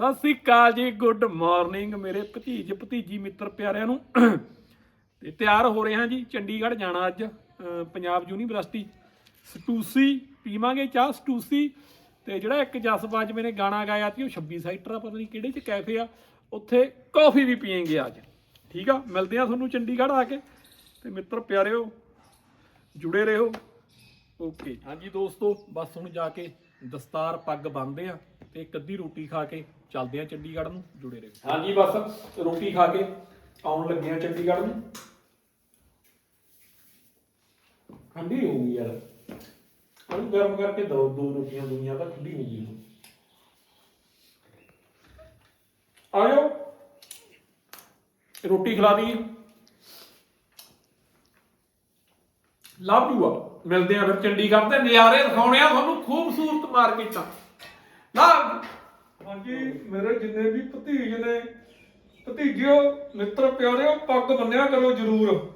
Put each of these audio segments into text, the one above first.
ਸਤਿ ਸ੍ਰੀ ਅਕਾਲ ਜੀ good morning ਮੇਰੇ ਭਤੀਜ, ਭਤੀਜੀ, ਮਿੱਤਰ ਪਿਆਰਿਆਂ ਨੂੰ। ਤੇ ਤਿਆਰ ਹੋ ਰਹੇ ਹਾਂ ਜੀ, ਚੰਡੀਗੜ੍ਹ ਜਾਣਾ ਅੱਜ ਪੰਜਾਬ ਯੂਨੀਵਰਸਿਟੀ। ਸਟੂਸੀ ਪੀਵਾਂਗੇ ਚਾਹ, ਸਟੂਸੀ। ਤੇ ਜਿਹੜਾ ਇੱਕ ਜਸਬਾਜ ਮੇਰੇ ਗਾਣਾ ਗਾਇਆ ਸੀ, ਉਹ 26 ਸੈਕਟਰ ਆ ਪਤਾ ਨਹੀਂ ਕਿਹੜੇ ਚ ਕੈਫੇ ਆ, ਉੱਥੇ ਕਾਫੀ ਵੀ ਪੀਏਂਗੇ ਅੱਜ। ਠੀਕ ਆ? ਮਿਲਦੇ ਆ ਤੁਹਾਨੂੰ ਚੰਡੀਗੜ੍ਹ ਆ ਕੇ। ਤੇ ਮਿੱਤਰ ਪਿਆਰਿਓ, ਜੁੜੇ ਰਹੋ। ਓਕੇ। ਹਾਂਜੀ ਦੋਸਤੋ, ਬਸ ਹੁਣ ਜਾ ਕੇ ਦਸਤਾਰ ਪੱਗ ਬੰਨਦੇ ਆ ਤੇ ਇੱਕ ਅੱਧੀ ਰੋਟੀ ਖਾ ਕੇ ਚੱਲਦੇ ਆ ਚੰਡੀਗੜ੍ਹ ਨੂੰ, ਜੁੜੇ ਰਹੋ। ਹਾਂਜੀ, ਬਸ ਰੋਟੀ ਖਾ ਕੇ ਆਉਣ ਲੱਗੇ ਆ ਚੰਡੀਗੜ੍ਹ ਨੂੰ। ਠੰਡੀ ਹੋ ਗਈ ਯਾਰ। ਉਹਨੂੰ ਗਰਮ ਕਰਕੇ ਦੋ ਦੋ ਰੋਟੀਆਂ ਦੁਨੀਆ ਤਾਂ ਠੰਡੀ ਨਹੀਂ ਗਈ ਆਇਓ। ਰੋਟੀ ਖਿਲਾ ਦੀ ਲਵ ਯੂ ਆ ਮਿਲਦੇ ਆ ਫਿਰ ਚੰਡੀਗੜ੍ਹ ਤੇ ਨਜ਼ਾਰੇ ਦਿਖਾਉਣੇ ਆ ਤੁਹਾਨੂੰ ਖੂਬਸੂਰਤ ਮਾਰਕੀਟਾਂ। ਲਵ ਹਾਂਜੀ, ਮੇਰੇ ਜਿੰਨੇ ਵੀ ਭਤੀਜ ਨੇ, ਭਤੀਜਿਓ, ਮਿੱਤਰ ਪਿਆਰਿਓ, ਪੱਗ ਬੰਨਿਆ ਕਰੋ ਜਰੂਰ।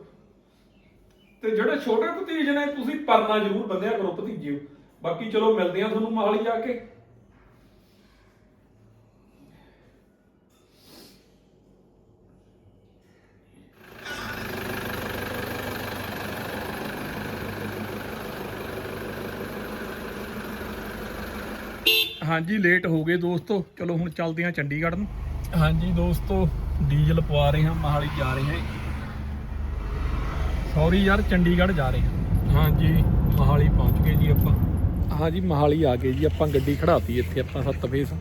ਤੇ ਜਿਹੜੇ ਛੋਟੇ ਭਤੀਜ ਨੇ, ਤੁਸੀਂ ਪਰਨਾ ਜਰੂਰ ਬੰਨਿਆ ਕਰੋ ਭਤੀਜਿਓ। ਬਾਕੀ ਚਲੋ, ਮਿਲਦੇ ਆ ਤੁਹਾਨੂੰ ਮਹਾਲੀ ਜਾ ਕੇ। ਹਾਂਜੀ ਲੇਟ ਹੋ ਗਏ ਦੋਸਤੋ। ਚਲੋ ਹੁਣ ਚੱਲਦੇ ਹਾਂ ਚੰਡੀਗੜ੍ਹ ਨੂੰ। ਹਾਂਜੀ ਦੋਸਤੋ ਡੀਜ਼ਲ ਪਵਾ ਰਹੇ ਹਾਂ ਮਹਾਲੀ ਜਾ ਰਹੇ ਹਾਂ। ਸੌਰੀ ਯਾਰ ਚੰਡੀਗੜ੍ਹ ਜਾ ਰਹੇ ਹਾਂ। ਹਾਂਜੀ ਮਹਾਲੀ ਪਹੁੰਚ ਗਏ ਜੀ ਆਪਾਂ। ਹਾਂਜੀ ਮਹਾਲੀ ਆ ਗਏ ਜੀ। ਆਪਾਂ ਗੱਡੀ ਖੜਾਤੀ ਇੱਥੇ ਆਪਾਂ ਸੱਤ ਫੇਸ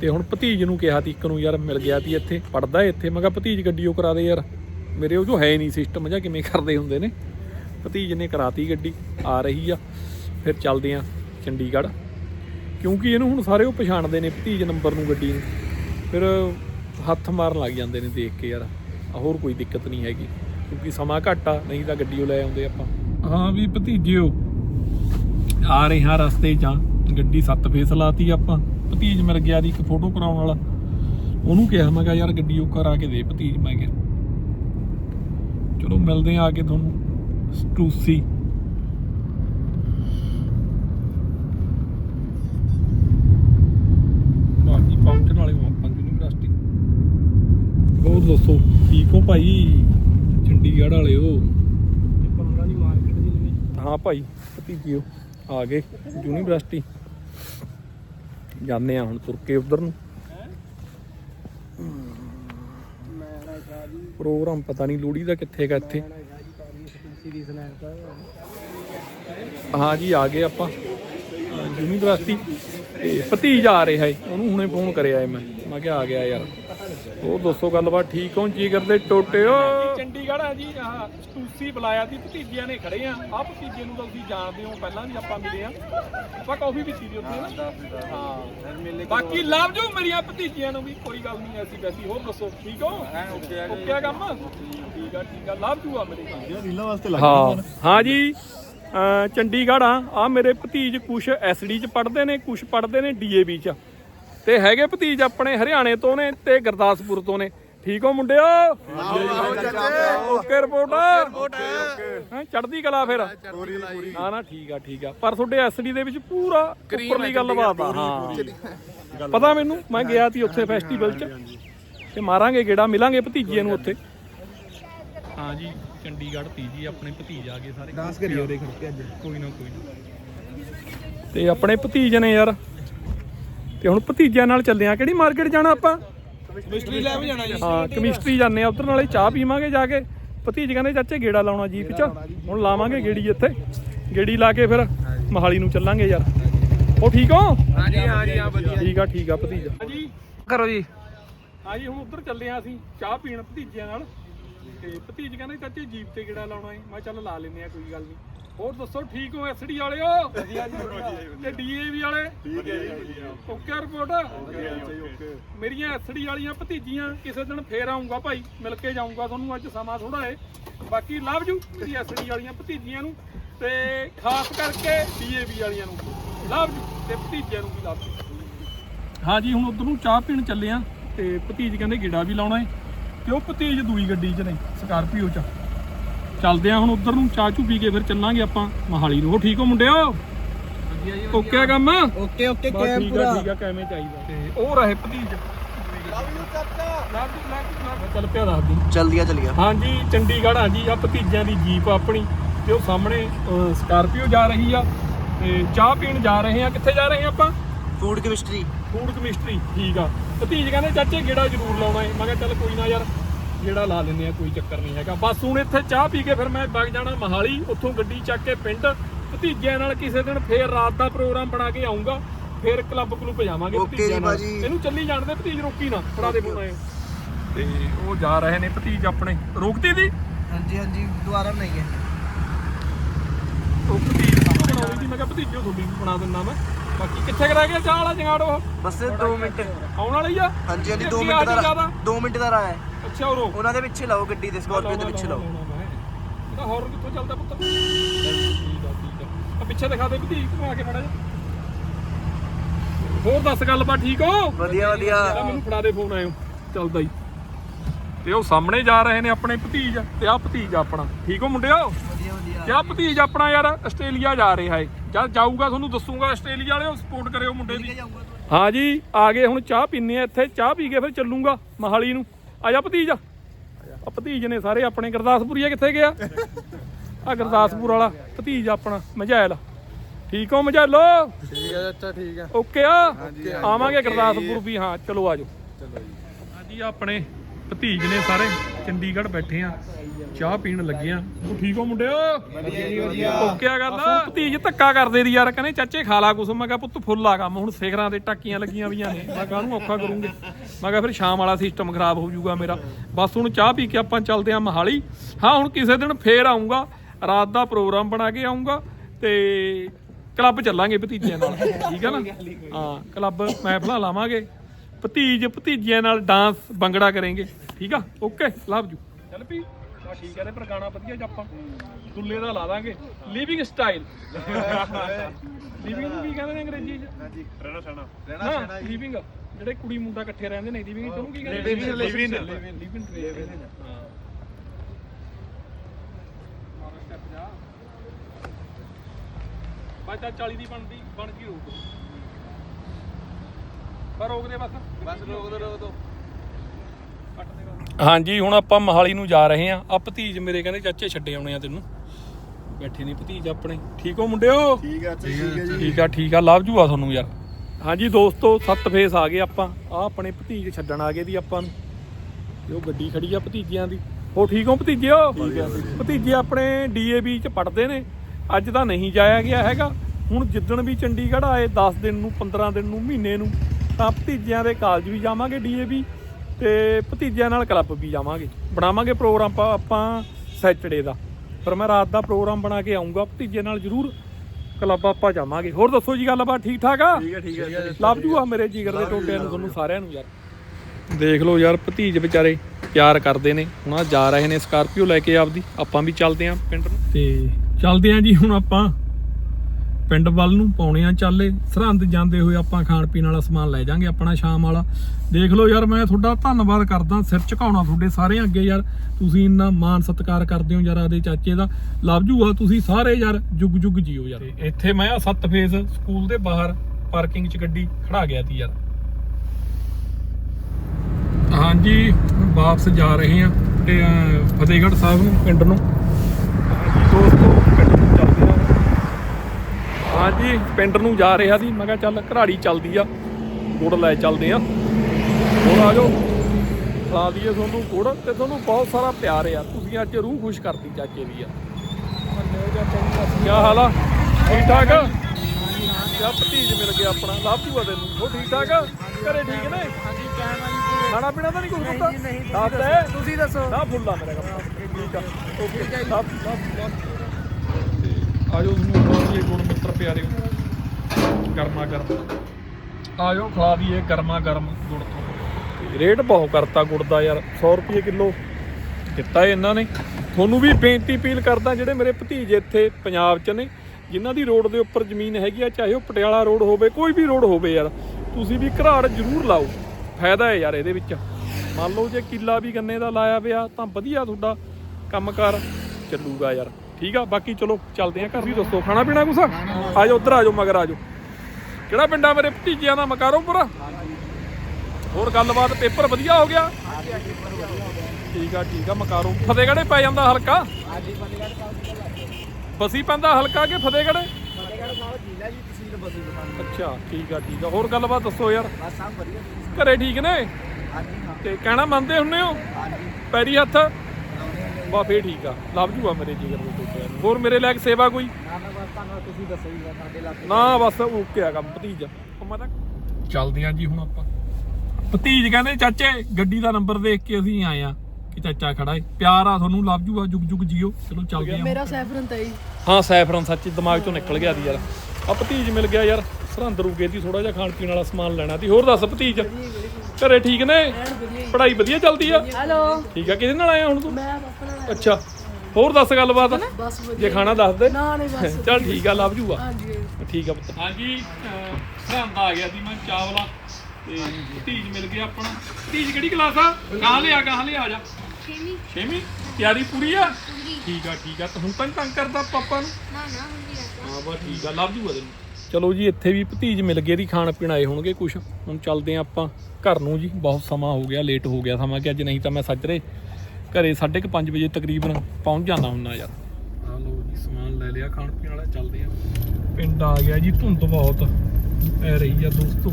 ਤੇ ਹੁਣ ਭਤੀਜ ਨੂੰ ਕਿਹਾ ਤੀ ਇੱਕ ਨੂੰ ਯਾਰ ਮਿਲ ਗਿਆ ਤੀ ਇੱਥੇ। ਪੜਦਾ ਇੱਥੇ। ਮੈਂ ਕਿਹਾ ਭਤੀਜ ਗੱਡੀ ਉਹ ਕਰਾ ਦੇ ਯਾਰ। ਮੇਰੇ ਉਹ ਜੋ ਹੈ ਨਹੀਂ ਸਿਸਟਮ ਜਾਂ ਕਿਵੇਂ ਕਰਦੇ ਹੁੰਦੇ ਨੇ। ਭਤੀਜ ਨੇ ਕਰਾਤੀ ਗੱਡੀ ਆ ਰਹੀ ਆ। ਫਿਰ ਚੱਲਦੇ ਆ ਚੰਡੀਗੜ੍ਹ। ਕਿਉਂਕਿ ਇਹਨੂੰ ਹੁਣ ਸਾਰੇ ਉਹ ਪਛਾਣਦੇ ਨੇ ਭਤੀਜ ਨੰਬਰ ਨੂੰ ਗੱਡੀ ਨੂੰ। ਫਿਰ ਹੱਥ ਮਾਰਨ ਲੱਗ ਜਾਂਦੇ ਨੇ ਦੇਖ ਕੇ ਯਾਰ। ਹੋਰ ਕੋਈ ਦਿੱਕਤ ਨਹੀਂ ਹੈਗੀ। ਕਿਉਂਕਿ ਸਮਾਂ ਘੱਟ ਆ, ਨਹੀਂ ਤਾਂ ਗੱਡੀ ਉਹ ਲੈ ਆਉਂਦੇ ਆਪਾਂ। ਹਾਂ ਵੀ ਭਤੀਜਿਓ, ਆ ਰਹੇ ਹਾਂ ਰਸਤੇ 'ਚ ਗੱਡੀ ਸੱਤ ਫੇਸ ਲਾਤੀ ਆਪਾਂ। ਭਤੀਜ ਮਿਲ ਗਿਆ ਦੀ ਇੱਕ ਫੋਟੋ ਕਰਾਉਣ ਵਾਲਾ। ਉਹਨੂੰ ਕਿਹਾ, ਮੈਂ ਕਿਹਾ, ਯਾਰ ਗੱਡੀ ਉਹ ਕਰਾ ਕੇ ਦੇ ਭਤੀਜ, ਮੈਂ ਕਿਹਾ। ਚਲੋ ਮਿਲਦੇ ਆ ਆ ਕੇ ਤੁਹਾਨੂੰ। ਸਟੂਸੀ ਬਾਕੀ ਪਹੁੰਚਣ ਵਾਲੇ ਹਾਂ ਆਪਾਂ ਯੂਨੀਵਰਸਿਟੀ ਹੋਰ ਦੱਸੋ ਠੀਕ ਹੋ ਭਾਈ? ਚੰਡੀਗੜ੍ਹ ਵਾਲਿਓ ਪੰਗਾ ਦੀ ਮਾਰਕੀਟ ਦੇ ਵਿੱਚ ਹਾਂ ਭਾਈ ਭਤੀਜਿਓ ਆ ਗਏ ਯੂਨੀਵਰਸਿਟੀ ਜਾਂਦੇ ਆ ਹੁਣ ਤੁਰ ਕੇ ਉਧਰ ਨੂੰ। ਪ੍ਰੋਗਰਾਮ ਪਤਾ ਨਹੀਂ ਲੋੜੀ ਦਾ ਕਿੱਥੇ ਗਾ ਇੱਥੇ। ਹਾਂ ਜੀ ਆ ਗਏ ਆਪਾਂ। ਯੂਨੀਵਰਸਿਟੀ ਤੇ ਭਤੀਜ ਆ ਰਿਹਾ ਹੈ। ਉਹਨੂੰ ਹੁਣੇ ਫੋਨ ਕਰਿਆ ਹੈ ਮੈਂ। ਮੈਂ ਕਿਹਾ ਆ ਗਿਆ ਯਾਰ। ਉਹ ਦੱਸੋ ਗੱਲਬਾਤ ਠੀਕ ਹੋ ਜੀ ਕਰਦੇ ਟੋਟਿਓ। ਚੰਡੀਗੜ੍ਹ ਆ ਜੀ। ਆਹ ਸਟੂਸੀ ਬੁਲਾਇਆ ਸੀ ਭਤੀਜਿਆਂ ਨੇ ਖੜੇ ਆ। ਆ ਭਤੀਜੇ ਨੂੰ ਤਾਂ ਤੁਸੀਂ ਜਾਣਦੇ ਹੋ ਪਹਿਲਾਂ ਵੀ ਆਪਾਂ ਮਿਲੇ ਆ। ਆਪਾਂ ਕਾਫੀ ਪੀਤੀ ਦੀ ਉੱਥੇ ਨਾ। ਹਾਂ। ਬਾਕੀ ਲਵ ਜੋ ਮੇਰੀਆਂ ਭਤੀਜੀਆਂ ਨੂੰ ਵੀ ਕੋਈ ਗੱਲ ਨਹੀਂ ਐਸੀ ਵੈਸੀ। ਹੋਰ ਦੱਸੋ ਠੀਕ ਹੋ? ਓਕੇ ਆ ਕੰਮ? ਠੀਕ ਆ ਠੀਕ ਆ। ਲਵ ਜੂ ਆ ਮੇਰੇ। ਰੀਲਾਂ ਵਾਸਤੇ ਹਾਂ। ਹਾਂ ਜੀ। ਚੰਡੀਗੜ੍ਹ ਆ ਆ ਮੇਰੇ ਭਤੀਜ ਕੁਛ ਐਸਡੀ ਚ ਪੜ੍ਹਦੇ ਨੇ ਕੁਛ ਪੜ੍ਹਦੇ ਨੇ ਡੀਏਵੀ ਚ। ਤੇ ਹੈਗੇ ਭਤੀਜ ਆਪਣੇ ਹਰਿਆਣੇ ਤੋਂ ਨੇ ਤੇ ਗੁਰਦਾਸਪੁਰ ਤੋਂ ਨੇ। ਠੀਕ ਹੋ ਮੁੰਡਿਓ? ਓਕੇ ਰਿਪੋਰਟ ਹਾਂ ਚੜਦੀ ਕਲਾ ਫਿਰ। ਨਾ ਨਾ ਠੀਕ ਆ ਠੀਕ ਆ। ਪਰ ਤੁਹਾਡੇ ਐਸਡੀ ਦੇ ਵਿੱਚ ਪੂਰਾ ਉੱਪਰਲੀ ਗੱਲਬਾਤ ਆ ਹਾਂ। ਪਤਾ ਮੈਨੂੰ ਮੈਂ ਗਿਆ ਸੀ ਉੱਥੇ ਫੈਸਟੀਵਲ ਚ। ਤੇ ਮਾਰਾਂਗੇ ਗੇੜਾ ਮਿਲਾਂਗੇ ਭਤੀਜੀਆਂ ਨੂੰ ਉੱਥੇ। ਹਾਂ ਜੀ ਚੰਡੀਗੜ੍ਹ ਤੀ ਜੀ ਆਪਣੇ ਭਤੀਜ ਆ ਗਏ ਸਾਰੇ। ਡਾਂਸ ਕਰੀ ਉਹਦੇ ਖੜਕੇ ਅੱਜ। ਕੋਈ ਨਾ ਕੋਈ ਨਾ। ਤੇ ਆਪਣੇ ਭਤੀਜ ਨੇ ਯਾਰ। ਤੇ ਹੁਣ ਭਤੀਜਿਆਂ ਨਾਲ ਚੱਲੇ ਆ। ਕਿਹੜੀ ਮਾਰਕੀਟ ਜਾਣਾ ਆਪਾਂ? ਮਿਸਟਰੀ ਲੈ ਵੀ ਜਾਣਾ ਜੀ। ਹਾਂ ਕੈਮਿਸਟਰੀ ਜਾਂਦੇ ਆ। ਉਧਰ ਨਾਲੇ ਚਾਹ ਪੀਵਾਂਗੇ ਜਾ ਕੇ। ਭਤੀਜ ਕਹਿੰਦੇ ਚਾਚੇ ਗੇੜਾ ਲਾਉਣਾ ਜੀਪ ਚ ਹੁਣ ਲਾਵਾਂਗੇ ਗੇੜੀ ਇੱਥੇ। ਗੇੜੀ ਲਾ ਕੇ ਫਿਰ ਮਹਾਲੀ ਨੂੰ ਚੱਲਾਂਗੇ ਯਾਰ। ਉਹ ਠੀਕ ਹੋ? ਹਾਂਜੀ ਹਾਂਜੀ ਆ ਵਧੀਆ। ਠੀਕ ਆ ਠੀਕ ਆ ਭਤੀਜ। ਕਰੋ ਜੀ। ਹਾਂਜੀ ਹੁਣ ਉੱਧਰ ਚੱਲੇ ਆ ਅਸੀਂ। ਚਾਹ ਪੀਣ ਭਤੀਜਿਆਂ ਨਾਲ। ਤੇ ਭਤੀਜ ਕਹਿੰਦੇ ਚਾਚੇ ਜੀਪ ਤੇ ਕਿਹੜਾ ਲਾਉਣਾ ਹੈ ਮੈਂ ਕਿਹਾ ਚੱਲ ਲਾ ਲੈਨੇ ਆ ਕੋਈ ਗੱਲ ਨਹੀਂ ਹੋਰ ਦੱਸੋ ਠੀਕ ਹੋ ਐਸਡੀ ਵਾਲਿਓ? ਵਧੀਆ ਜੀ ਤੇ ਡੀਏਵੀ ਵਾਲੇ? ਠੀਕ ਹੈ ਜੀ ਓਕੇ ਰਿਪੋਰਟ ਮੇਰੀਆਂ ਐਸਡੀ ਵਾਲੀਆਂ ਭਤੀਜੀਆਂ ਕਿਸੇ ਦਿਨ ਫੇਰ ਆਉਂਗਾ ਭਾਈ ਮਿਲ ਕੇ ਜਾਊਂਗਾ ਤੁਹਾਨੂੰ ਅੱਜ ਸਮਾਂ ਥੋੜਾ ਏ। ਬਾਕੀ ਲਵ ਜੂ ਮੇਰੀ ਐਸਡੀ ਵਾਲੀਆਂ ਭਤੀਜੀਆਂ ਨੂੰ ਤੇ ਖਾਸ ਕਰਕੇ ਡੀਏਵੀ ਵਾਲੀਆਂ ਨੂੰ। ਲਵ ਜੂ ਤੇ ਭਤੀਜਿਆਂ ਨੂੰ ਵੀ ਲਵ ਜੂ। ਹਾਂ ਜੀ ਹੁਣ ਉਧਰ ਨੂੰ ਚਾਹ ਪੀਣ ਚੱਲੇ ਆ ਤੇ ਭਤੀਜ ਕਹਿੰਦੇ ਗਿੜਾ ਵੀ ਲਾਉਣਾ ਏ। ਤੇ ਉਹ ਭਤੀਜ ਦੂਈ ਗੱਡੀ 'ਚ ਨੇ ਸਕਾਰਪੀਓ 'ਚ? ਚੱਲਦੇ ਆ ਹੁਣ ਉਧਰ ਨੂੰ ਚਾਹ ਚੂ ਪੀ ਕੇ ਫਿਰ ਚੱਲਾਂਗੇ ਆਪਾਂ ਮਹਾਲੀ ਨੂੰ। ਉਹ ਠੀਕ ਹੋ ਮੁੰਡਿਓ? ਵਧੀਆ ਜੀ ਓਕੇ ਆ ਕੰਮ? ਓਕੇ ਓਕੇ ਕੈਮ ਆ ਪੂਰਾ ਠੀਕ ਆ ਕਿਵੇਂ ਚਾਹੀਦਾ? ਤੇ ਉਹ ਰਹੇ ਭਤੀਜ। ਚੱਲ ਪਿਆ ਦੱਸ ਦੀ। ਜਲਦੀਆ ਚਲੀਆ ਹਾਂਜੀ ਚੰਡੀਗੜ੍ਹ ਆ ਜੀ ਆ ਭਤੀਜਿਆਂ ਦੀ ਜੀਪ ਆ ਆਪਣੀ ਤੇ ਉਹ ਸਾਹਮਣੇ ਸਕਾਰਪੀਓ ਜਾ ਰਹੀ ਆ। ਤੇ ਚਾਹ ਪੀਣ ਜਾ ਰਹੇ ਆ। ਕਿੱਥੇ ਜਾ ਰਹੇ ਆ ਆਪਾਂ? Food chemistry. ਫੂਡ ਕੈਮਿਸਟਰੀ ਠੀਕ ਆ। ਭਤੀਜ ਕਹਿੰਦੇ ਚਾਚੇ ਗੇੜਾ ਜ਼ਰੂਰ ਲਾਉਣਾ ਏ। ਮੈਂ ਕਿਹਾ ਚੱਲ ਕੋਈ ਨਾ ਯਾਰ ਗੇੜਾ ਲਾ ਲੈਂਦੇ ਆ ਕੋਈ ਚੱਕਰ ਨਹੀਂ ਹੈਗਾ। ਬਸ ਹੁਣ ਇੱਥੇ ਚਾਹ ਪੀ ਕੇ ਫਿਰ ਮੈਂ ਵਗ ਜਾਣਾ ਮਹਾਲੀ। ਉੱਥੋਂ ਗੱਡੀ ਚੱਕ ਕੇ ਪਿੰਡ ਭਤੀਜਿਆਂ ਨਾਲ ਕਿਸੇ ਦਿਨ ਫੇਰ ਰਾਤ ਦਾ ਪ੍ਰੋਗਰਾਮ ਬਣਾ ਕੇ ਆਉਂਗਾ ਫੇਰ ਕਲੱਬ ਕਲੂਬ ਜਾਵਾਂਗੇ Okay ਭਤੀਜਿਆਂ ਨਾਲ। ਇਹਨੂੰ ਚੱਲੀ ਜਾਣ ਦੇ ਭਤੀਜ ਰੋਕੀ ਨਾ। ਫੜਾ ਦੇ ਆਏ। ਤੇ ਉਹ ਜਾ ਰਹੇ ਨੇ ਭਤੀਜ ਆਪਣੇ। ਰੋਕਤੀ ਦੀ? ਹਾਂਜੀ ਹਾਂਜੀ ਦੁਆਰਾ ਨਹੀਂ ਹੈ ਉਹ ਭਤੀਜ ਨੂੰ ਬਣਾਉਣੀ ਸੀ। ਮੈਂ ਕਿਹਾ ਭਤੀਜੋ ਤੁਹਾਡੀ ਬਣਾ ਦਿੰਦਾ ਮੈਂ। ਬਾਕੀ ਕਿੱਥੇ ਕਰਾ ਗਿਆ ਚਾਹ ਵਾਲਾ ਜੰਗਾੜ ਉਹ? ਬਸ 2 ਮਿੰਟ। ਆਉਣ ਵਾਲੀ ਆ? ਹਾਂਜੀ ਹਾਂਜੀ 2 ਅੱਗੇ ਮਿੰਟ ਦਾ ਜ਼ਿਆਦਾ। 2 ਮਿੰਟ ਦਾ ਰਾਹ ਹੈ। ਅੱਛਾ ਉਹ ਰੋ ਉਹਨਾਂ ਦੇ ਪਿੱਛੇ ਲਾਓ ਗੱਡੀ ਦੇ ਸਕਾਰਪੀਓ ਦੇ ਪਿੱਛੇ ਲਾਓ। ਇਹਦਾ ਹੌਰਨ ਕਿੱਥੋਂ ਚੱਲਦਾ ਪੁੱਤ? ਆ ਪਿੱਛੇ ਦਿਖਾ ਦੇ ਭਤੀਜ ਘੁਮਾ ਕੇ ਮੜਾ ਜਾ ਹੋਰ ਦੱਸ ਗੱਲਬਾਤ ਠੀਕ ਹੋ? ਵਧੀਆ ਵਧੀਆ। ਮੈਨੂੰ ਫੜਾ ਦੇ ਫੋਨ ਆਇਓ ਚੱਲਦਾ ਹੀ। ਤੇ ਉਹ ਸਾਹਮਣੇ ਜਾ ਰਹੇ ਨੇ ਆਪਣੇ ਭਤੀਜ ਤੇ ਆ ਭਤੀਜ ਆਪਣਾ। ਠੀਕ ਹੋ ਮੁੰਡਿਓ? ਵਧੀਆ ਵਧੀਆ। ਤੇ ਆ ਭਤੀਜ ਆਪਣਾ ਯਾਰ? ਆਸਟ੍ਰੇਲੀਆ ਜਾ ਰਿਹਾ ਏ। ਜਦ ਜਾਊਗਾ ਤੁਹਾਨੂੰ ਦੱਸੂਗਾ ਆਸਟ੍ਰੇਲੀਆ ਵਾਲਿਓ ਸਪੋਰਟ ਕਰਿਓ ਮੁੰਡੇ ਦੀ। ਹਾਂ ਜੀ ਆ ਗਏ ਹੁਣ ਚਾਹ ਪੀਨੇ ਆ ਇੱਥੇ ਚਾਹ ਪੀ ਕੇ ਫਿਰ ਚੱਲੂਗਾ ਮਹਾਲੀ ਨੂੰ। ਆ ਜਾ ਭਤੀਜ। ਆ ਭਤੀਜ ਨੇ ਸਾਰੇ ਆਪਣੇ ਗੁਰਦਾਸਪੁਰੀਆ ਕਿੱਥੇ ਗਿਆ? ਆ ਗੁਰਦਾਸਪੁਰ ਵਾਲਾ ਭਤੀਜ ਆਪਣਾ ਮਝੈਲ ਠੀਕ ਹੋ ਮਝੈਲੋ ਠੀਕ ਹੈ ਚਾਚਾ ਠੀਕ ਹੈ। ਓਕੇ ਆ? ਆਵਾਂਗੇ ਗੁਰਦਾਸਪੁਰ ਵੀ ਹਾਂ ਚਲੋ ਆਜੋ ਹਾਂਜੀ ਆਪਣੇ। ਭਤੀਜ ਨੇ ਸਾਰੇ ਚੰਡੀਗੜ੍ਹ ਬੈਠੇ ਆ ਚਾਹ ਪੀਣ ਲੱਗੇ ਆ। ਤੂੰ ਠੀਕ ਹੋ ਮੁੰਡਿਓ? ਵਧੀਆ ਜੀ ਵਧੀਆ ਓਕੇ ਆ ਗੱਲ। ਭਤੀਜ ਧੱਕਾ ਕਰਦੇ ਦੀ ਯਾਰ ਕਹਿੰਦੇ ਚਾਚੇ ਖਾ ਲਾ ਕੁਛ। ਮੈਂ ਕਿਹਾ ਪੁੱਤ ਫੁੱਲ ਆ ਕੰਮ। ਹੁਣ ਸਿਖਰਾਂ ਤੇ ਟਾਕੀਆਂ ਲੱਗੀਆਂ ਵੀਆਂ ਨੇ। ਮੈਂ ਕਾਹਨੂੰ ਔਖਾ ਕਰੂੰਗੇ। ਮੈਂ ਕਿਹਾ ਫਿਰ ਸ਼ਾਮ ਵਾਲਾ ਸਿਸਟਮ ਖਰਾਬ ਹੋ ਜਾਊਗਾ ਮੇਰਾ। ਬਸ ਹੁਣ ਚਾਹ ਪੀ ਕੇ ਆਪਾਂ ਚੱਲਦੇ ਆ ਮਹਾਲੀ। ਹਾਂ ਹੁਣ ਕਿਸੇ ਦਿਨ ਫੇਰ ਆਉਂਗਾ ਰਾਤ ਦਾ ਪ੍ਰੋਗਰਾਮ ਬਣਾ ਕੇ ਆਉਂਗਾ ਤੇ ਕਲੱਬ ਚੱਲਾਂਗੇ ਭਤੀਜਿਆਂ ਨਾਲ। ਠੀਕ ਹੈ ਨਾ? ਹਾਂ ਕਲੱਬ ਮਹਿਫਲਾਂ ਲਾਵਾਂਗੇ। ਭਤੀਜ ਭਤੀਜਿਆਂ ਨਾਲ ਡਾਂਸ ਬੰਗੜਾ ਕਰਾਂਗੇ। ਠੀਕ ਆ? ਓਕੇ ਲਵ ਯੂ ਚੱਲ ਪੀ ਆ ਠੀਕ ਹੈ ਤੇ ਪਰ ਗਾਣਾ ਵਧੀਆ ਜਿਹਾ ਆਪਾਂ। ਦੁੱਲੇ ਦਾ ਲਾ ਦਾਂਗੇ। ਲਿਵਿੰਗ ਸਟਾਈਲ ਲਿਵਿੰਗ ਨੂੰ ਕੀ ਕਹਿੰਦੇ ਨੇ ਅੰਗਰੇਜ਼ੀ ਚ? ਹਾਂਜੀ। ਰਹਿਣਾ ਸਹਿਣਾ। ਨਾ ਲਿਵਿੰਗ ਜਿਹੜੇ ਕੁੜੀ ਮੁੰਡਾ ਇਕੱਠੇ ਰਹਿੰਦੇ ਨੇ ਲਿਵਿੰਗ ਚ ਉਹਨੂੰ ਕੀ ਕਹਿੰਦੇ in relationship. ਲਿਵਿੰਗ ਹਾਂ ਬਾਜਾ 40 ਦੀ ਬਣਦੀ ਬਣ ਗਈ ਰੋਕ ਪਰ ਰੋਕ ਦੇ ਬਸ। ਬਸ ਰੋਕ ਦੋ ਰੋਕ ਦੋ। ਹਾਂਜੀ ਹੁਣ ਆਪਾਂ ਮਹਾਲੀ ਨੂੰ ਜਾ ਰਹੇ ਆਂ ਆ ਭਤੀਜ ਮੇਰੇ ਕਹਿੰਦੇ ਚਾਚੇ ਛੱਡੇ ਆਉਣੇ ਆ ਤੈਨੂੰ। ਬੈਠੇ ਨੇ ਭਤੀਜ ਆਪਣੇ। ਠੀਕ ਹੋ ਮੁੰਡਿਓ? ਠੀਕ ਹੈ ਠੀਕ ਹੈ ਜੀ। ਠੀਕ ਆ ਠੀਕ ਆ। ਲਵ ਜੂ ਆ ਤੁਹਾਨੂੰ ਯਾਰ। ਹਾਂਜੀ ਦੋਸਤੋ ਸੱਤ ਫੇਸ ਆ ਗਏ ਆਪਾਂ। ਆ ਆਪਣੇ ਭਤੀਜ ਛੱਡਣ ਆ ਗਏ ਦੀ ਆਪਾਂ ਨੂੰ। ਤੇ ਉਹ ਗੱਡੀ ਖੜੀ ਆ ਭਤੀਜਿਆਂ ਦੀ। ਉਹ ਠੀਕ ਹੋ ਭਤੀਜਿਓ? ਭਤੀਜੇ ਆਪਣੇ ਡੀਏਬੀ ਚ ਪੜਦੇ ਨੇ। ਅੱਜ ਤਾਂ ਨਹੀਂ ਜਾਇਆ ਗਿਆ ਹੈਗਾ। ਹੁਣ ਜਿੱਦਣ ਵੀ ਚੰਡੀਗੜ੍ਹ ਆਏ 10 ਦਿਨ ਨੂੰ 15 ਦਿਨ ਨੂੰ ਮਹੀਨੇ ਨੂੰ ਤਾਂ ਭਤੀਜਿਆਂ ਦੇ ਕਾਲਜ ਵੀ ਜਾਵਾਂਗੇ ਡੀਏਬੀ ਤੇ ਭਤੀਜਿਆਂ ਨਾਲ ਕਲੱਬ ਵੀ ਜਾਵਾਂਗੇ। ਬਣਾਵਾਂਗੇ ਪ੍ਰੋਗਰਾਮ ਆਪਾਂ- ਆਪਾਂ ਸੈਟਰਡੇ ਦਾ। ਪਰ ਮੈਂ ਰਾਤ ਦਾ ਪ੍ਰੋਗਰਾਮ ਬਣਾ ਕੇ ਆਉਂਗਾ ਭਤੀਜੇ ਨਾਲ ਜ਼ਰੂਰ ਕਲੱਬ ਆਪਾਂ ਜਾਵਾਂਗੇ। ਹੋਰ ਦੱਸੋ ਜੀ ਗੱਲਬਾਤ ਠੀਕ ਠਾਕ ਆ? ਠੀਕ ਹੈ ਠੀਕ ਹੈ ਲਵ ਜੂ ਆ ਮੇਰੇ ਜਿਗਰ ਦੇ ਟੋਟਿਆਂ ਨੂੰ ਤੁਹਾਨੂੰ ਸਾਰਿਆਂ ਨੂੰ ਯਾਰ। ਦੇਖ ਲਓ ਯਾਰ ਭਤੀਜ ਵਿਚਾਰੇ ਪਿਆਰ ਕਰਦੇ ਨੇ। ਹੁਣ ਆ ਜਾ ਰਹੇ ਨੇ ਸਕਾਰਪੀਓ ਲੈ ਕੇ ਆਪਦੀ। ਆਪਾਂ ਵੀ ਚੱਲਦੇ ਆਂ ਪਿੰਡ ਨੂੰ। ਤੇ ਚੱਲਦੇ ਆਂ ਜੀ ਹੁਣ ਆਪਾਂ। ਪਿੰਡ ਵੱਲ ਨੂੰ ਪਾਉਣੇ ਆ ਚਾਲੇ ਸਰਹੰਦ ਜਾਂਦੇ ਹੋਏ ਆਪਾਂ ਖਾਣ ਪੀਣ ਵਾਲਾ ਸਮਾਨ ਲੈ ਜਾਾਂਗੇ ਆਪਣਾ ਸ਼ਾਮ ਵਾਲਾ। ਦੇਖ ਲਓ ਯਾਰ ਮੈਂ ਤੁਹਾਡਾ ਧੰਨਵਾਦ ਕਰਦਾ ਸਿਰ ਝੁਕਾਉਣਾ ਤੁਹਾਡੇ ਸਾਰਿਆਂ ਅੱਗੇ ਯਾਰ। ਤੁਸੀਂ ਇੰਨਾ ਮਾਣ ਸਤਿਕਾਰ ਕਰਦੇ ਹੋ ਯਾਰ ਆਦੇ ਚਾਚੇ ਦਾ। ਲਵ ਜੂ ਆ ਤੁਸੀਂ ਸਾਰੇ ਯਾਰ ਜੁਗ ਜੁਗ ਜੀਓ ਯਾਰ। ਇੱਥੇ ਮੈਂ ਆ ਸੱਤ ਫੇਸ ਸਕੂਲ ਦੇ ਬਾਹਰ ਪਾਰਕਿੰਗ 'ਚ ਗੱਡੀ ਖੜਾ ਗਿਆ ਤੀ ਯਾਰ। ਹਾਂਜੀ ਵਾਪਸ ਜਾ ਰਹੇ ਅਹ, ਫਤਿਹਗੜ੍ਹ ਸਾਹਿਬ ਨੂੰ ਪਿੰਡ ਨੂੰ। ਦੋਸਤੋ ਹਾਂਜੀ ਪਿੰਡ ਨੂੰ ਜਾ ਰਿਹਾ ਸੀ। ਮੈਂ ਕਿਹਾ ਚੱਲ ਘਰਾੜੀ ਚੱਲਦੀ ਆ। ਗੁੜ ਲੈ ਚੱਲਦੇ ਆ। ਹੋਰ ਆ ਜਾਓ। ਖਾ ਦਈਏ ਤੁਹਾਨੂੰ ਗੁੜ ਤੇ ਤੁਹਾਨੂੰ ਬਹੁਤ ਸਾਰਾ ਪਿਆਰ ਆ। ਤੁਸੀਂ ਅੱਜ ਰੂਹ ਖੁਸ਼ ਕਰਤੀ ਚਾਚੇ ਦੀ ਆ। ਕੀ ਹਾਲ ਆ? ਠੀਕ ਠਾਕ? ਕਿਆ ਭਤੀਜ ਮਿਲ ਗਿਆ ਆਪਣਾ? ਲਾਭੂਆ ਤੈਨੂੰ। ਉਹ ਠੀਕ ਠਾਕ? ਘਰੇ ਠੀਕ ਨੇ? ਹਾਂਜੀ ਕੈਮ ਆ ਜੀ ਖਾਣਾ ਪੀਣਾ ਤਾਂ ਨਹੀਂ ਕੁਝ ਦਿੱਤਾ ਜੀ, ਨਹੀਂ, ਦੱਸ ਤੁਸੀਂ ਦੇ। ਤੁਸੀਂ ਦੱਸੋ। ਨਾ ਫੁੱਲਾ ਮੇਰਾ ਕੰਮ। ਠੀਕ ਆ। ਓਕੇ ਸਭ ਸਭ ਆਜੋ ਤੁਹਾਨੂੰ ਖਵਾ ਦਈਏ ਗੁੜ ਮਿੱਤਰ ਪਿਆਰਿਓ ਗਰਮਾ ਗਰਮ ਆਜੋ ਖਵਾ ਦਈਏ ਗਰਮਾ ਗਰਮ ਗੁੜ ਤੋਂ। ਰੇਟ ਬਹੁਤ ਕਰਤਾ ਗੁੜ ਦਾ ਯਾਰ 100 ਰੁਪਏ ਕਿਲੋ। ਦਿੱਤਾ ਇਹਨਾਂ ਨੇ। ਤੁਹਾਨੂੰ ਵੀ ਬੇਨਤੀ ਅਪੀਲ ਕਰਦਾ ਜਿਹੜੇ ਮੇਰੇ ਭਤੀਜੇ ਇੱਥੇ ਪੰਜਾਬ 'ਚ ਨੇ, ਜਿਨ੍ਹਾਂ ਦੀ ਰੋਡ ਦੇ ਉੱਪਰ ਜ਼ਮੀਨ ਹੈਗੀ ਆ, ਚਾਹੇ ਉਹ ਪਟਿਆਲਾ ਰੋਡ ਹੋਵੇ, ਕੋਈ ਵੀ ਰੋਡ ਹੋਵੇ ਯਾਰ, ਤੁਸੀਂ ਵੀ ਘਰਾੜ ਜ਼ਰੂਰ ਲਾਓ। ਫਾਇਦਾ ਹੈ ਯਾਰ ਇਹਦੇ ਵਿੱਚ। ਮੰਨ ਲਓ ਜੇ ਕਿੱਲਾ ਵੀ ਗੰਨੇ ਦਾ ਲਾਇਆ ਪਿਆ, ਤਾਂ ਵਧੀਆ ਤੁਹਾਡਾ ਕੰਮਕਾਰ ਚੱਲੂਗਾ ਯਾਰ। ਠੀਕ ਆ, ਬਾਕੀ ਚਲੋ ਚੱਲਦੇ ਆ ਘਰ ਵੀ, ਦੱਸੋ, ਖਾਣਾ ਪੀਣਾ ਕੁਛ? ਆ ਜਾਓ ਉੱਧਰ ਆ ਜਾਓ ਮਗਰ ਆ ਜਾਓ ਕਿਹੜਾ ਪਿੰਡ ਮੇਰੇ ਭਤੀਜਿਆਂ ਦਾ, ਮਕਾਰੋਪੁਰ? ਹੋਰ ਗੱਲਬਾਤ, ਪੇਪਰ ਵਧੀਆ ਹੋ ਗਿਆ? ਠੀਕ ਆ ਠੀਕ ਆ, ਮਕਾਰੋ ਫਤਿਹਗੜ੍ਹੇ ਪੈ ਜਾਂਦਾ ਹਲਕਾ? ਬਸੀ ਪੈਂਦਾ ਹਲਕਾ ਕਿ ਫਤਿਹਗੜ੍ਹ? ਅੱਛਾ, ਠੀਕ ਆ ਠੀਕ ਆ। ਹੋਰ ਗੱਲਬਾਤ ਦੱਸੋ ਯਾਰ। ਘਰੇ ਠੀਕ ਨੇ? ਤੇ ਕਹਿਣਾ ਮੰਨਦੇ ਹੁੰਨੇ ਹੋ? ਪੈਰੀ ਹੱਥ? ਲਾਉਂਦੇ ਹਾਂ ਜੀ। ਬਾ ਫੇਰ ਠੀਕ ਆ ਲੱਭ ਜੂਗਾ ਮੇਰੇ ਜਿਗਰ ਟੋਟਿਆਂ ਨੂੰ ਹੋਰ ਮੇਰੇ ਲਾਇਕ ਸੇਵਾ ਕੋਈ? ਨਾ ਨਾ ਬਸ ਤੁਹਾਨੂੰ ਤੁਸੀਂ ਦੱਸੋ ਜੀ ਬਸ ਸਾਡੇ ਇਲਾਕੇ ਨਾ ਬਸ ਓਕੇ ਆ ਕੰਮ ਭਤੀਜ। ਉਹ ਮੈਂ ਤਾਂ ਚੱਲਦੇ ਆ ਜੀ ਹੁਣ ਆਪਾਂ। ਭਤੀਜ ਕਹਿੰਦੇ ਚਾਚੇ ਗੱਡੀ ਦਾ ਨੰਬਰ ਦੇਖ ਕੇ ਅਸੀਂ ਆਏ ਆ ਕਿ ਚਾਚਾ ਖੜਾ ਏ। ਪਿਆਰ ਆ ਤੁਹਾਨੂੰ ਲੱਭ ਜੂਗਾ ਜੁਗ ਜੁਗ ਜੀਓ। ਚਲੋ ਚੱਲਦੇ ਆ ਮੇਰਾ ਸੈਫਰਨ ਤਾਂ ਹੀ ਹਾਂ ਸੈਫਰਨ ਸੱਚ ਦਿਮਾਗ ਚੋਂ ਨਿਕਲ ਗਿਆ ਦੀ ਯਾਰ। ਆ ਭਤੀਜ ਮਿਲ ਗਿਆ ਯਾਰ ਸਰਹੰਦ ਰੁਕੇ ਦੀ ਥੋੜਾ ਜਿਹਾ ਖਾਣ ਪੀਣ ਵਾਲਾ ਸਮਾਨ ਲੈਣਾ ਸੀ। ਹੋਰ ਦੱਸ ਭਤੀਜ? ਘਰੇ ਠੀਕ ਨੇ? ਪੜ੍ਹਾਈ ਵਧੀਆ ਚੱਲਦੀ ਆ? ਹੈਲੋ? ਠੀਕ ਆ ਕਿਹਦੇ ਨਾਲ ਆਇਆ ਹੁਣ ਤੂੰ? ਮੈਂ ਨਾਲ ਅੱਛਾ ਹੋਰ ਦੱਸ ਗੱਲਬਾਤ? ਬਸ ਜੇ ਖਾਣਾ ਦੱਸ ਦੇ। ਨਾ ਨਹੀਂ ਬਸ ਚੱਲ ਠੀਕ ਆ ਲੱਭ ਜੂਗਾ। ਹਾਂਜੀ ਠੀਕ ਆ ਪੁੱਤ। ਹਾਂਜੀ ਸਰਹੰਦ ਆ ਗਿਆ ਸੀ ਮੈਂ ਚਾਵਲਾ। ਤੇ ਮਿਲ ਗਿਆ ਆਪਣਾ। ਧੀਜ ਕਿਹੜੀ ਕਲਾਸ ਆ? ਕਹਾਂ ਲਿਆ ਕਹਾਂ ਲਿਆ ਆ ਜਾ। ਛੇਵੀਂ। ਛੇਵੀਂ? ਤਿਆਰੀ ਪੂਰੀ ਆ? ਪੂਰੀ। ਠੀਕ ਆ ਠੀਕ ਆ। ਤੇ ਹੁਣ ਤਾਂ ਨੀ ਤੰਗ ਕਰਦਾ ਪਾਪਾ ਨੂੰ? ਨਾ ਨਾ ਹੁੰਦੀ ਰਹਿੰਦਾ ਹਾਂ ਬਸ ਠੀਕ ਆ ਲੱਭ ਜੂਗਾ ਤੈਨੂੰ। ਚਲੋ ਜੀ ਇੱਥੇ ਵੀ ਭਤੀਜ ਮਿਲ ਗਏ ਦੀ ਖਾਣ ਪੀਣ ਆਏ ਹੋਣਗੇ ਕੁਛ। ਹੁਣ ਚੱਲਦੇ ਆ ਆਪਾਂ ਘਰ ਨੂੰ ਜੀ। ਬਹੁਤ ਸਮਾਂ ਹੋ ਗਿਆ ਲੇਟ ਹੋ ਗਿਆ ਸਮਾਂ ਕਿ ਅੱਜ ਨਹੀਂ ਤਾਂ ਮੈਂ ਸੱਜਰੇ ਘਰੇ 5:30 ਵਜੇ ਤਕਰੀਬਨ ਪਹੁੰਚ ਜਾਂਦਾ ਹੁੰਨਾ ਯਾਰ। ਆ ਲਓ ਜੀ ਸਮਾਨ ਲੈ ਲਿਆ ਖਾਣ ਪੀਣ ਵਾਲਾ ਚੱਲਦੇ ਆ ਪਿੰਡ ਆ ਗਿਆ ਜੀ ਧੁੰਦ ਬਹੁਤ ਪੈ ਰਹੀ ਆ ਦੋਸਤੋ।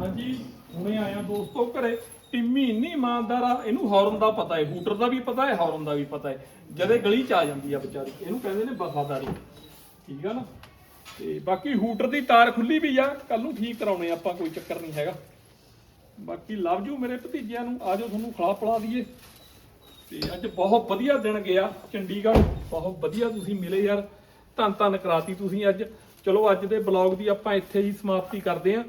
ਹਾਂਜੀ ਹੁਣੇ ਆਇਆ ਦੋਸਤੋ ਘਰੇ। ਟਿੰਮੀ ਇੰਨੀ ਇਮਾਨਦਾਰ ਆ ਇਹਨੂੰ ਹੌਰਨ ਦਾ ਪਤਾ ਹੈ ਹੂਟਰ ਦਾ ਵੀ ਪਤਾ ਹੈ ਹੌਰਨ ਦਾ ਵੀ ਪਤਾ ਹੈ ਜਦੇ ਗਲੀ ਚ ਆ ਜਾਂਦੀ ਆ ਵਿਚਾਰੀ ਇਹਨੂੰ ਕਹਿੰਦੇ ਨੇ ਵਫਾਦਾਰੀ। ਠੀਕ ਆ ਨਾ? ਤੇ ਬਾਕੀ ਹੂਟਰ ਦੀ ਤਾਰ ਖੁੱਲੀ ਵੀ ਆ ਕੱਲ ਨੂੰ ਠੀਕ ਕਰਾਉਣੇ ਆ ਆਪਾਂ ਕੋਈ ਚੱਕਰ ਨਹੀਂ ਹੈਗਾ। ਬਾਕੀ ਲਵ ਜੂ ਮੇਰੇ ਭਤੀਜਿਆਂ ਨੂੰ ਆਜੋ ਤੁਹਾਨੂੰ ਖਲਾ ਪਲਾ ਦਈਏ। ਤੇ ਅੱਜ ਬਹੁਤ ਵਧੀਆ ਦਿਨ ਗਿਆ, ਚੰਡੀਗੜ੍ਹ। ਬਹੁਤ ਵਧੀਆ ਤੁਸੀਂ ਮਿਲੇ ਯਾਰ। ਧੰਨ ਧੰਨ ਕਰਾਤੀ ਤੁਸੀਂ ਅੱਜ। ਚਲੋ, ਅੱਜ ਦੇ ਬਲੌਗ ਦੀ ਆਪਾਂ ਇੱਥੇ ਹੀ ਸਮਾਪਤੀ ਕਰਦੇ ਆਂ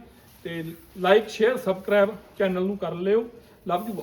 ਤੇ ਲਾਈਕ ਸ਼ੇਅਰ ਸਬਸਕ੍ਰਾਈਬ ਚੈਨਲ ਨੂੰ ਕਰ ਲਿਓ। Love you